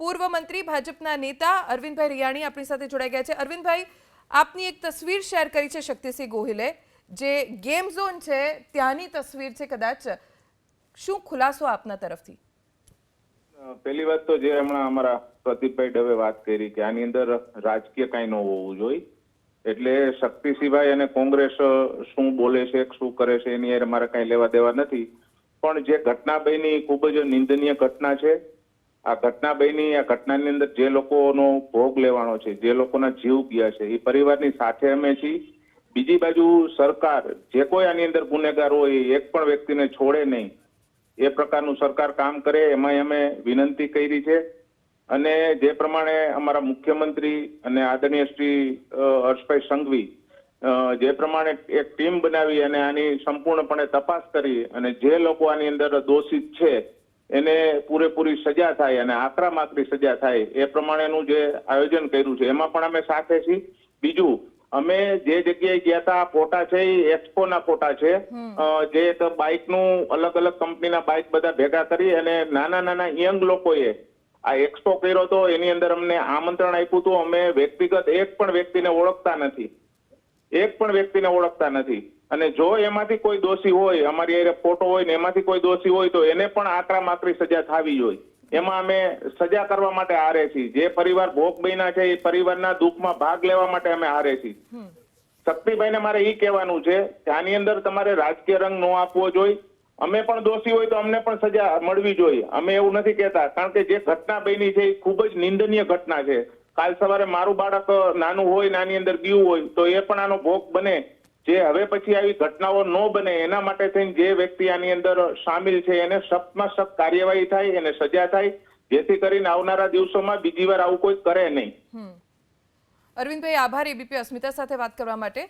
પૂર્વ મંત્રી ભાજપના નેતા અરવિંદભાઈ રિયાણી આપણી સાથે જોડાઈ ગયા છે. અરવિંદભાઈ, આપની એક તસવીર શેર કરી છે શક્તિસિંહ ગોહિલે. જે ગેમ ઝોન છે, ત્યાંની તસવીર છે કદાચ. શું ખુલાસો આપના તરફથી? પહેલી વાત તો જે હમણાં અમારા પ્રદીપભાઈ ડવે વાત કરી કે આની અંદર રાજકીય કાંઈ ન હોવું જોઈએ. એટલે શક્તિસિંહભાઈ અને કોંગ્રેસ શું બોલે છે, શું કરે છે, એની હારે મારે કાંઈ લેવા દેવા નથી. પણ જે ઘટના બની ખૂબ જ નિંદનીય ઘટના છે આ ઘટના બની આ ઘટનાની અંદર જે લોકોનો ભોગ લેવાનો છે, જે લોકોના જીવ ગયા છે, એ પરિવારની સાથે અમે છીએ. બીજી બાજુ સરકાર, જે કોઈ આની અંદર ગુનેગાર હોય એક પણ વ્યક્તિને છોડે નહીં. એ પ્રકારનું સરકાર કામ કરે એમાં અમે વિનંતી કરી છે. અને જે પ્રમાણે અમારા મુખ્યમંત્રી અને આદરણીય શ્રી હર્ષભાઈ સંઘવી જે પ્રમાણે એક ટીમ બનાવી અને આની સંપૂર્ણપણે તપાસ કરી અને જે લોકો આની અંદર દોષિત છે એને પૂરેપૂરી સજા થાય અને આકરા આકરી સજા થાય એ પ્રમાણેનું જે આયોજન કર્યું છે એમાં પણ અમે સાથે છીએ. બીજું અમે જે જગ્યાએ ગયા હતા ફોટા છે એ એક્સપોના ફોટા છે. જે બાઇકનું અલગ અલગ કંપનીના બાઇક બધા ભેગા કરી અને નાના નાના યંગ લોકોએ આ એક્સપો કર્યો હતો એની અંદર અમને આમંત્રણ આપ્યું હતું અમે વ્યક્તિગત એક પણ વ્યક્તિને ઓળખતા નથી. એક પણ વ્યક્તિને ઓળખતા નથી. અને જો એમાંથી કોઈ દોષી હોય અમારી ફોટો હોય ને એમાંથી કોઈ દોષી હોય તો એને પણ આકરા આકરી સજા થવી જોઈએ. એમાં અમે સજા કરવા માટે હારે છીએ. જે પરિવાર ભોગ બન્યા છે એ પરિવારના દુઃખમાં ભાગ લેવા માટે અમે હારે છીએ. શક્તિભાઈને મારે ઈ કહેવાનું છે કે આની અંદર તમારે રાજકીય રંગ ન આપવો જોઈએ. અમે પણ દોષી હોય તો અમને પણ સજા મળવી જોઈએ. અમે એવું નથી કહેતા. કારણ કે જે ઘટના બની છે એ ખૂબ જ નિંદનીય ઘટના છે. કાલ સવારે મારું બાળક નાનું હોય નાની અંદર ગયું હોય તો એ પણ આનો ભોગ બને. જે હવે પછી આવી ઘટનાઓ ન બને એના માટે થઈને જે વ્યક્તિ આની અંદર સામેલ છે એને સખ્તમાં સખ્ત કાર્યવાહી થાય, એને સજા થાય, જેથી કરીને આવનારા દિવસોમાં બીજી વાર આવું કોઈ કરે નહીં. અરવિંદભાઈ, આભાર. એબીપી અસ્મિતા સાથે વાત કરવા માટે.